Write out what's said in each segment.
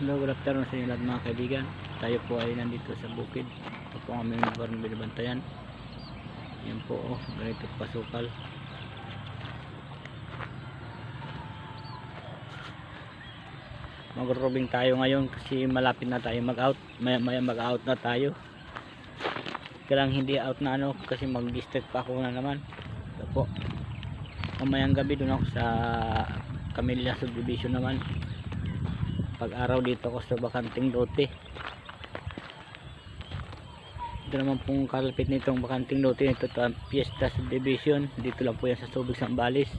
Hello, good afternoon sa inyo lahat mga kaibigan. Tayo po ay nandito sa bukid. Ito po ang aming lugar na binabantayan. Yan po, oh, ganito pasukal. Mag-robing tayo ngayon kasi malapit na tayo mag-out. Maya maya mag-out na tayo. Kailang hindi out na ano kasi mag-district pa ako na naman. Ito po. Mamayang gabi doon ako sa Camellia Subdivision naman pag araw dito ako sa bakanting lote. Ito naman pong kalapit nitong bakanting lote nito ito ang Fiesta Subdivision. Dito lang po yan sa Subic Sambales.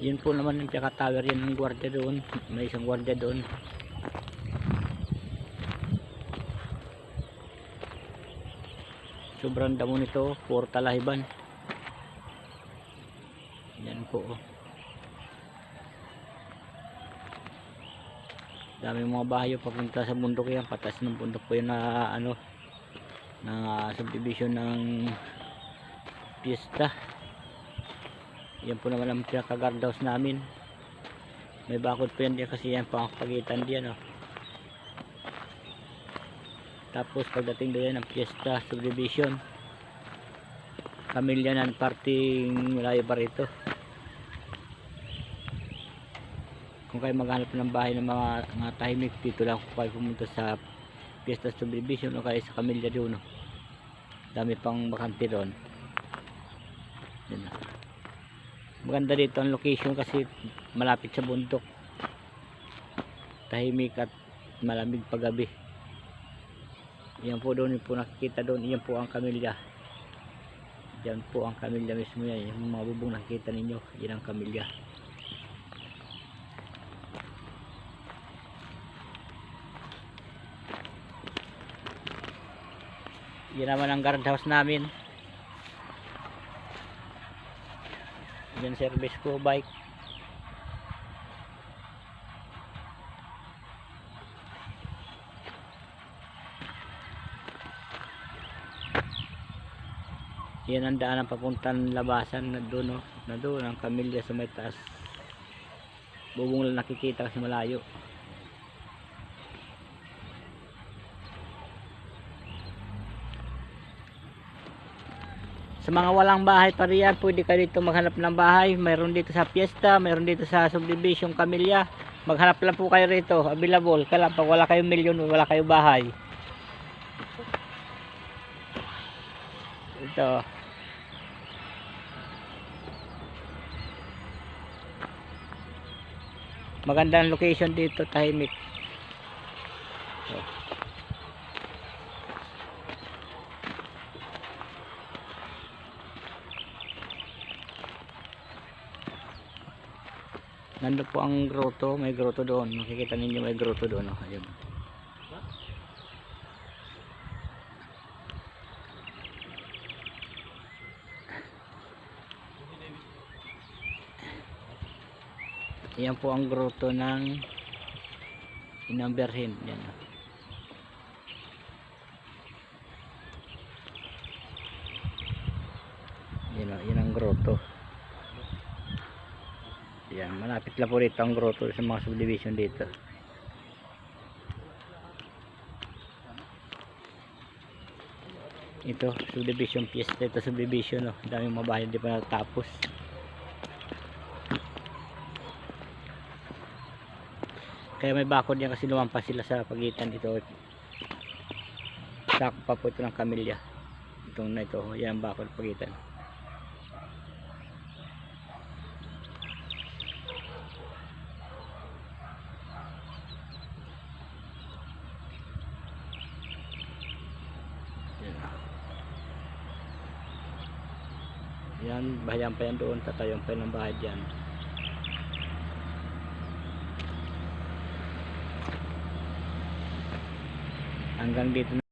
Yun po naman yung Piaka Tower yan ang gwardiya doon. May isang gwardiya doon. Sobrang damo nito puro talahiban. Yan po oh daming mga bahayo papunta sa bundok yan patas ng bundok po yun na ano na subdivision ng pista yan po naman ang pinaka guard house namin. May bakod po yan diyan kasi yan po ang pagitan diyan oh. tapos pagdating doon ng fiesta subdivision. Pamilya ng parting malayo pa rito kung kayo maghanap ng bahay ng mga, mga tahimik dito lang kung kayo pumunta sa Fiesta Subdivision o kaya sa Camilla doon no? dami pang bakante doon. Maganda dito ang location kasi malapit sa bundok. Tahimik at malamig paggabi. Yan po doon yung po nakikita doon. Yan po ang Camilla. Yan po ang Camilla mismo. Yan yung mga bubong nakikita ninyo. Yan ang Camilla Yan naman ang guard house namin. Yan service ko bike. Yan ang daan ng papuntang labasan na doon, no? na doon ang kamilya sa may taas. Bubong lang nakikita kasi malayo. Sa mga walang bahay pa riyan, pwede ka dito maghanap ng bahay. Mayroon dito sa Fiesta, mayroon dito sa Subdivision Camilla. Maghanap lang po kayo rito, available. Kaya pag wala kayong milyon, wala kayong bahay. Ito. Magandang location dito, tahimik. Nandun po ang grotto, may grotto doon. Makikita ninyo may grotto doon. Oh. Ayun. Yan po ang grotto ng Inamberhin. Yan. oh. Yan, oh, yan ang grotto. Yan, malapit lang po rito ang grotto sa mga subdivision dito. Ito, subdivision fiesta. Ito subdivision, oh. Daming mga hindi pa natapos. Kaya may bakod yan kasi lumampas sila sa pagitan dito. Sako pa po ito ng kamilya. Itong na ito, yan ang bakod pagitan. Yan, bahayan pa yan doon, tatayon pa ng bahay dyan. Hanggang dito